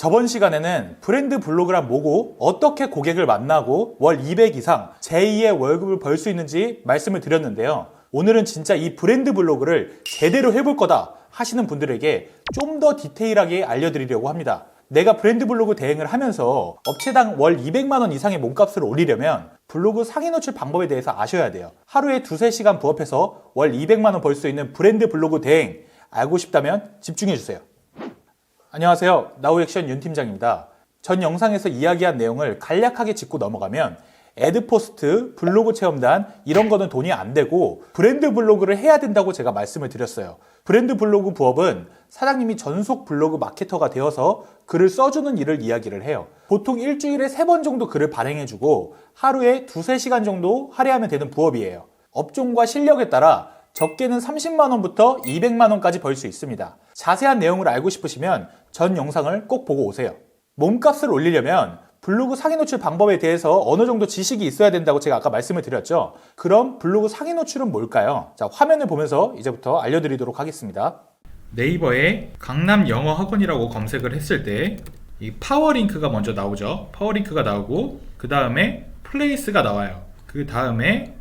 저번 시간에는 브랜드 블로그란 뭐고 어떻게 고객을 만나고 월 200 이상 제2의 월급을 벌 수 있는지 말씀을 드렸는데요. 오늘은 진짜 이 브랜드 블로그를 제대로 해볼 거다 하시는 분들에게 좀 더 디테일하게 알려드리려고 합니다. 내가 브랜드 블로그 대행을 하면서 업체당 월 200만 원 이상의 몸값을 올리려면 블로그 상위 노출 방법에 대해서 아셔야 돼요. 하루에 두세 시간 부업해서 월 200만 원 벌 수 있는 브랜드 블로그 대행 알고 싶다면 집중해 주세요. 안녕하세요. 나우액션 윤 팀장입니다. 전 영상에서 이야기한 내용을 간략하게 짚고 넘어가면 애드포스트, 블로그 체험단 이런 거는 돈이 안 되고 브랜드 블로그를 해야 된다고 제가 말씀을 드렸어요. 브랜드 블로그 부업은 사장님이 전속 블로그 마케터가 되어서 글을 써주는 일을 이야기를 해요. 보통 일주일에 세 번 정도 글을 발행해주고 하루에 두세 시간 정도 할애하면 되는 부업이에요. 업종과 실력에 따라 적게는 30만 원부터 200만 원까지 벌 수 있습니다. 자세한 내용을 알고 싶으시면 전 영상을 꼭 보고 오세요. 몸값을 올리려면 블로그 상위 노출 방법에 대해서 어느 정도 지식이 있어야 된다고 제가 아까 말씀을 드렸죠. 그럼 블로그 상위 노출은 뭘까요? 자, 화면을 보면서 이제부터 알려드리도록 하겠습니다. 네이버에 강남 영어 학원이라고 검색을 했을 때 이 파워링크가 먼저 나오죠. 파워링크가 나오고 그 다음에 플레이스가 나와요. 그 다음에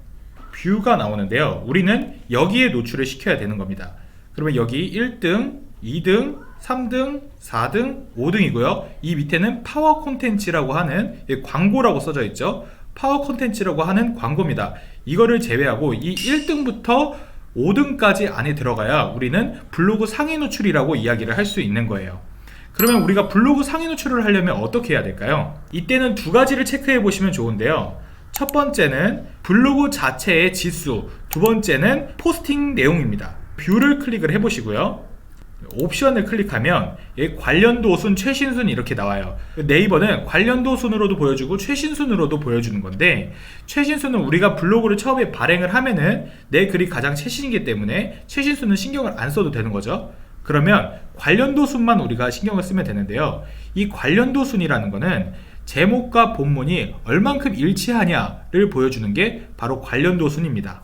뷰가 나오는데요. 우리는 여기에 노출을 시켜야 되는 겁니다. 그러면 여기 1등, 2등, 3등, 4등, 5등이고요. 이 밑에는 파워 콘텐츠라고 하는 이 광고라고 써져 있죠. 파워 콘텐츠라고 하는 광고입니다. 이거를 제외하고 이 1등부터 5등까지 안에 들어가야 우리는 블로그 상위 노출이라고 이야기를 할 수 있는 거예요. 그러면 우리가 블로그 상위 노출을 하려면 어떻게 해야 될까요? 이때는 두 가지를 체크해 보시면 좋은데요. 첫 번째는 블로그 자체의 지수, 두 번째는 포스팅 내용입니다. 뷰를 클릭을 해 보시고요. 옵션을 클릭하면 이 관련도 순, 최신 순 이렇게 나와요. 네이버는 관련도 순으로도 보여주고 최신 순으로도 보여주는 건데 최신 순은 우리가 블로그를 처음에 발행을 하면은 내 글이 가장 최신이기 때문에 최신 순은 신경을 안 써도 되는 거죠. 그러면 관련도 순만 우리가 신경을 쓰면 되는데요. 이 관련도 순이라는 거는 제목과 본문이 얼만큼 일치하냐를 보여주는 게 바로 관련도 순입니다.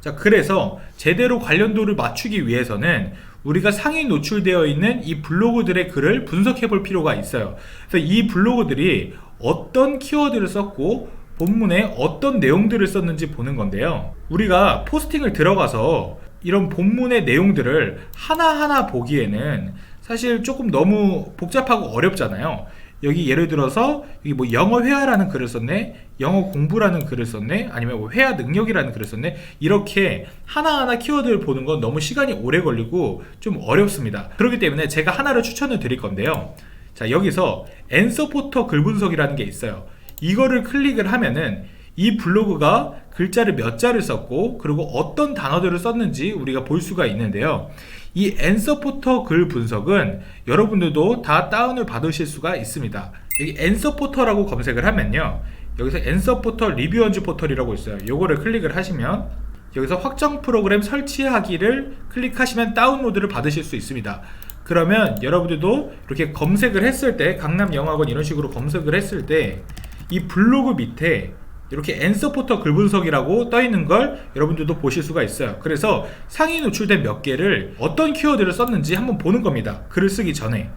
자, 그래서 제대로 관련도를 맞추기 위해서는 우리가 상위 노출되어 있는 이 블로그들의 글을 분석해 볼 필요가 있어요. 그래서 이 블로그들이 어떤 키워드를 썼고 본문에 어떤 내용들을 썼는지 보는 건데요. 우리가 포스팅을 들어가서 이런 본문의 내용들을 하나하나 보기에는 사실 조금 너무 복잡하고 어렵잖아요. 여기 예를 들어서 여기 뭐 영어 회화라는 글을 썼네, 영어 공부라는 글을 썼네, 아니면 뭐 회화 능력이라는 글을 썼네. 이렇게 하나하나 키워드를 보는 건 너무 시간이 오래 걸리고 좀 어렵습니다. 그렇기 때문에 제가 하나를 추천을 드릴 건데요. 자 여기서 앤서포터 글 분석이라는 게 있어요. 이거를 클릭을 하면은 이 블로그가 글자를 몇 자를 썼고 그리고 어떤 단어들을 썼는지 우리가 볼 수가 있는데요. 이 앤서포터 글 분석은 여러분들도 다 다운을 받으실 수가 있습니다. 여기 앤서포터라고 검색을 하면요. 여기서 앤서포터 리뷰언즈 포털이라고 있어요. 요거를 클릭을 하시면 여기서 확정 프로그램 설치하기를 클릭하시면 다운로드를 받으실 수 있습니다. 그러면 여러분들도 이렇게 검색을 했을 때 강남 영어학원 이런 식으로 검색을 했을 때 이 블로그 밑에 이렇게 앤서포터 글 분석이라고 떠 있는 걸 여러분들도 보실 수가 있어요. 그래서 상위 노출된 몇 개를 어떤 키워드를 썼는지 한번 보는 겁니다. 글을 쓰기 전에.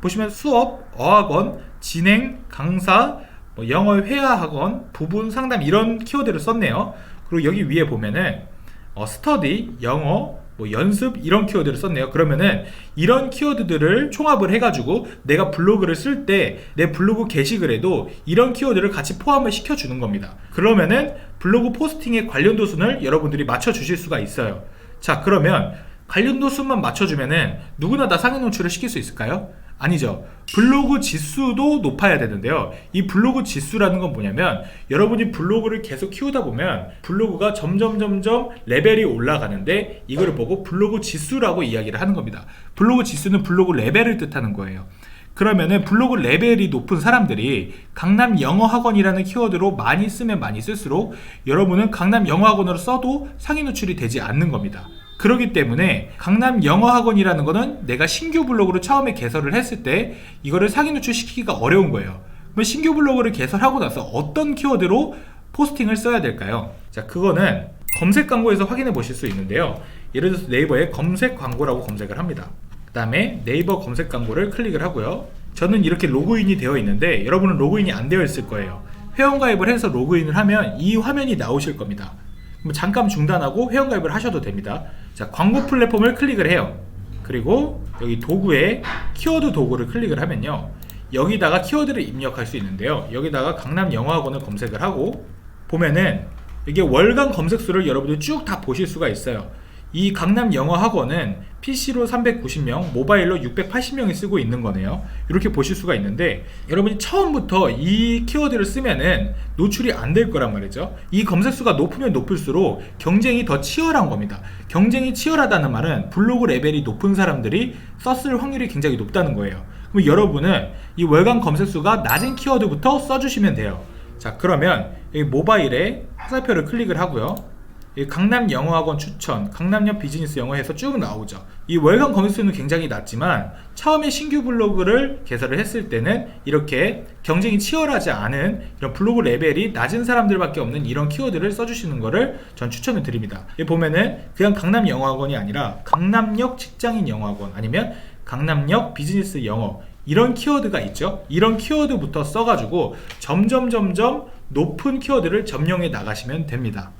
보시면 수업, 어학원, 진행, 강사, 뭐 영어 회화 학원, 부분 상담 이런 키워드를 썼네요. 그리고 여기 위에 보면은 어, 스터디, 영어, 뭐 연습 이런 키워드를 썼네요. 그러면은 이런 키워드들을 총합을 해가지고 내가 블로그를 쓸 때 내 블로그 게시글에도 이런 키워드를 같이 포함을 시켜주는 겁니다. 그러면은 블로그 포스팅의 관련 도 순을 여러분들이 맞춰주실 수가 있어요. 자 그러면 관련 도 순만 맞춰주면은 누구나 다 상위 노출을 시킬 수 있을까요? 아니죠. 블로그 지수도 높아야 되는데요. 이 블로그 지수라는 건 뭐냐면 여러분이 블로그를 계속 키우다 보면 블로그가 점점 점점 레벨이 올라가는데 이거를 보고 블로그 지수라고 이야기를 하는 겁니다. 블로그 지수는 블로그 레벨을 뜻하는 거예요. 그러면은 블로그 레벨이 높은 사람들이 강남 영어 학원이라는 키워드로 많이 쓰면 많이 쓸수록 여러분은 강남 영어 학원으로 써도 상위 노출이 되지 않는 겁니다. 그렇기 때문에 강남 영어 학원이라는 거는 내가 신규 블로그를 처음에 개설을 했을 때 이거를 상위 노출시키기가 어려운 거예요. 그럼 신규 블로그를 개설하고 나서 어떤 키워드로 포스팅을 써야 될까요? 자, 그거는 검색 광고에서 확인해 보실 수 있는데요. 예를 들어서 네이버에 검색 광고라고 검색을 합니다. 그 다음에 네이버 검색 광고를 클릭을 하고요. 저는 이렇게 로그인이 되어 있는데 여러분은 로그인이 안 되어 있을 거예요. 회원가입을 해서 로그인을 하면 이 화면이 나오실 겁니다. 그럼 잠깐 중단하고 회원가입을 하셔도 됩니다. 자, 광고 플랫폼을 클릭을 해요. 그리고 여기 도구에 키워드 도구를 클릭을 하면요. 여기다가 키워드를 입력할 수 있는데요. 여기다가 강남 영어학원을 검색을 하고 보면은 이게 월간 검색수를 여러분들 쭉 다 보실 수가 있어요. 이 강남 영어 학원은 PC로 390명, 모바일로 680명이 쓰고 있는 거네요. 이렇게 보실 수가 있는데 여러분이 처음부터 이 키워드를 쓰면은 노출이 안 될 거란 말이죠. 이 검색수가 높으면 높을수록 경쟁이 더 치열한 겁니다. 경쟁이 치열하다는 말은 블로그 레벨이 높은 사람들이 썼을 확률이 굉장히 높다는 거예요. 그럼 여러분은 이 월간 검색수가 낮은 키워드부터 써주시면 돼요. 자 그러면 여기 모바일에 화살표를 클릭을 하고요. 이 강남 영어학원 추천, 강남역 비즈니스 영어 해서 쭉 나오죠. 이 월간 검색수는 굉장히 낮지만 처음에 신규 블로그를 개설을 했을 때는 이렇게 경쟁이 치열하지 않은 이런 블로그 레벨이 낮은 사람들밖에 없는 이런 키워드를 써주시는 거를 전 추천을 드립니다. 여기 보면은 그냥 강남 영어학원이 아니라 강남역 직장인 영어학원 아니면 강남역 비즈니스 영어 이런 키워드가 있죠. 이런 키워드부터 써가지고 점점 점점 높은 키워드를 점령해 나가시면 됩니다.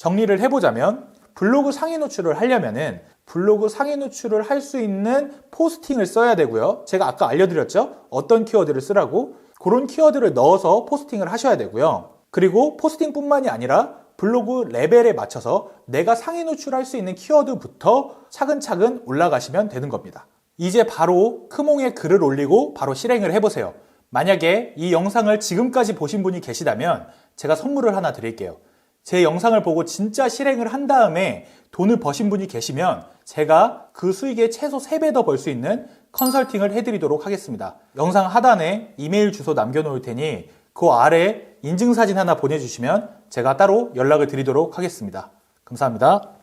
정리를 해보자면 블로그 상위 노출을 하려면은 블로그 상위 노출을 할 수 있는 포스팅을 써야 되고요. 제가 아까 알려드렸죠? 어떤 키워드를 쓰라고? 그런 키워드를 넣어서 포스팅을 하셔야 되고요. 그리고 포스팅뿐만이 아니라 블로그 레벨에 맞춰서 내가 상위 노출할 수 있는 키워드부터 차근차근 올라가시면 되는 겁니다. 이제 바로 크몽에 글을 올리고 바로 실행을 해보세요. 만약에 이 영상을 지금까지 보신 분이 계시다면 제가 선물을 하나 드릴게요. 제 영상을 보고 진짜 실행을 한 다음에 돈을 버신 분이 계시면 제가 그 수익의 최소 3배 더 벌 수 있는 컨설팅을 해드리도록 하겠습니다. 영상 하단에 이메일 주소 남겨놓을 테니 그 아래 인증사진 하나 보내주시면 제가 따로 연락을 드리도록 하겠습니다. 감사합니다.